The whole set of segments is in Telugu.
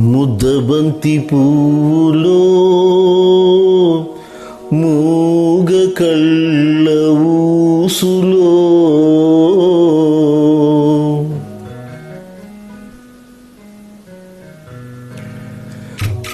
ముద్దబంతి పువ్వులో మూగ కళ్ళ ఊసులో.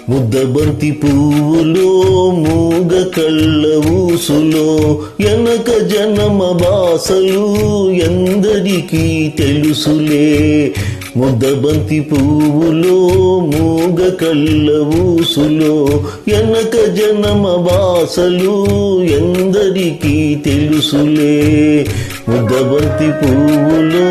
ముద్దబంతి పువ్వులో మూగ కళ్ళ ఊసులో. ఎనక జనమ బాసలు ఎందరికీ తెలుసులే. ముద్దబంతి పువ్వులో మూగ కళ్ళ ఊసులో ఎనక జనమ వాసలు ఎందరికీ తెలుసులే. ముద్దబంతి పువ్వులో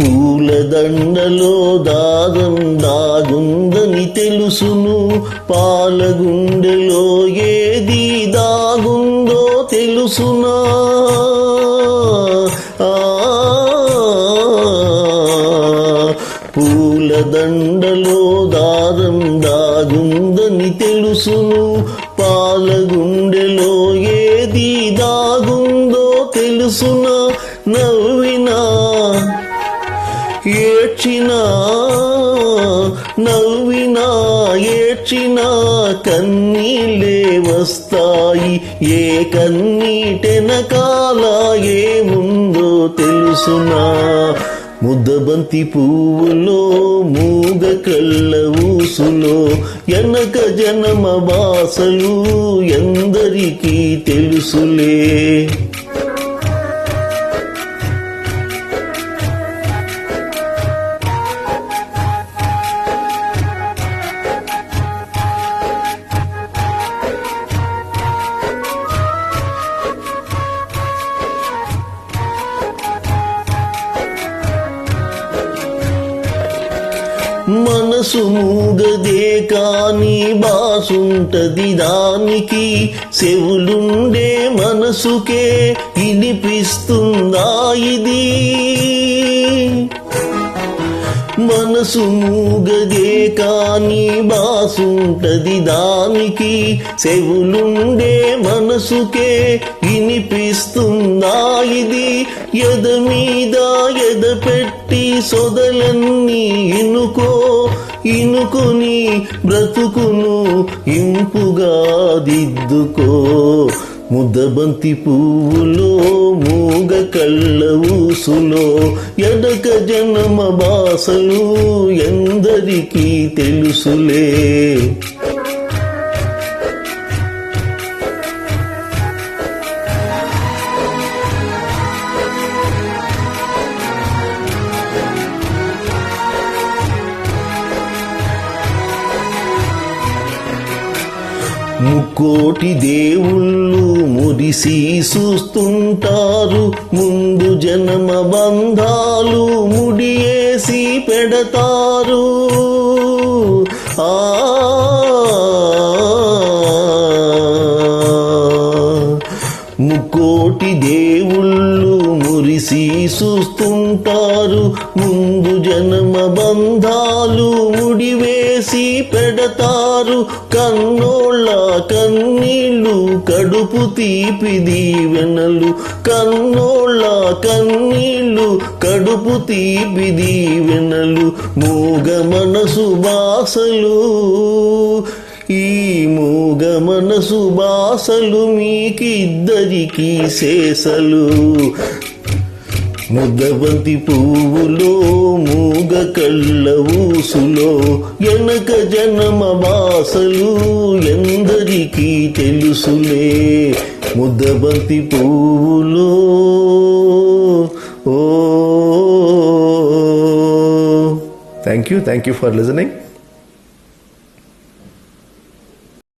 పూలదండలో దాగం దాగుందని తెలుసును. పాలగుండెలో ఏది దాగుందో తెలుసునా. ఆ పూలదండలో దారం దాగుందని తెలుసును. పాలగుండెలో ఏది దాగుందో తెలుసునా. నవ్వి ఏడ్చినా నవ్వినా ఏడ్చినా కన్నీళ్ళే వస్తాయి. ఏ కన్నీటెనకాల ఏముందో తెలుసునా? ముద్దబంతి పువ్వులో మూగ కళ్ళ ఊసులో ఎనక జనమ బాసలు ఎందరికీ తెలుసులే? మనసు మూగదే కాని బాసుంటది దానికి. చెవులుండే మనసుకే వినిపిస్తుందా ఇది? మనసు మూగదే కానీ బాసుంటది దానికి. చెవులుండే మనసుకే వినిపిస్తుందా ఇది? ఎద మీద ఎద పెట్టి సొదలన్నీ ఇనుకో ఇనుకొని బ్రతుకును ఇంపుగా దిద్దుకో. ముద్దబంతి పువ్వులో మూగ కళ్ళ ఊసులో ఎడక జనమ బాసలు ఎందరికీ తెలుసులే. ముక్కోటి దేవుళ్ళు మురిసి చూస్తుంటారు ముందు జనమ బంధాలు ముడియేసి పెడతారు. ఆ ముక్కోటి దేవుళ్ళు మురిసి చూస్తుంటారు ముందు జన్మ బంధాలు ముడివేసి పెడతారు. కన్నోళ్ళ కన్నీళ్ళు కడుపు తీపి దీవెనలు కన్నోళ్ళ కన్నీళ్ళు కడుపు తీపి దీవెనలు మూగ మనసు బాసలు ఈ మూగ మనసు బాసలు మీకిద్దరికి శేషలు. ముద్దబంతి పువ్వులో మూగ కళ్ళ ఊసులో ఎనక జనమ వాసలు ఎందరికీ తెలుసులే. ముద్దబంతి పువ్వులో ఓ. Thank you thank you for listening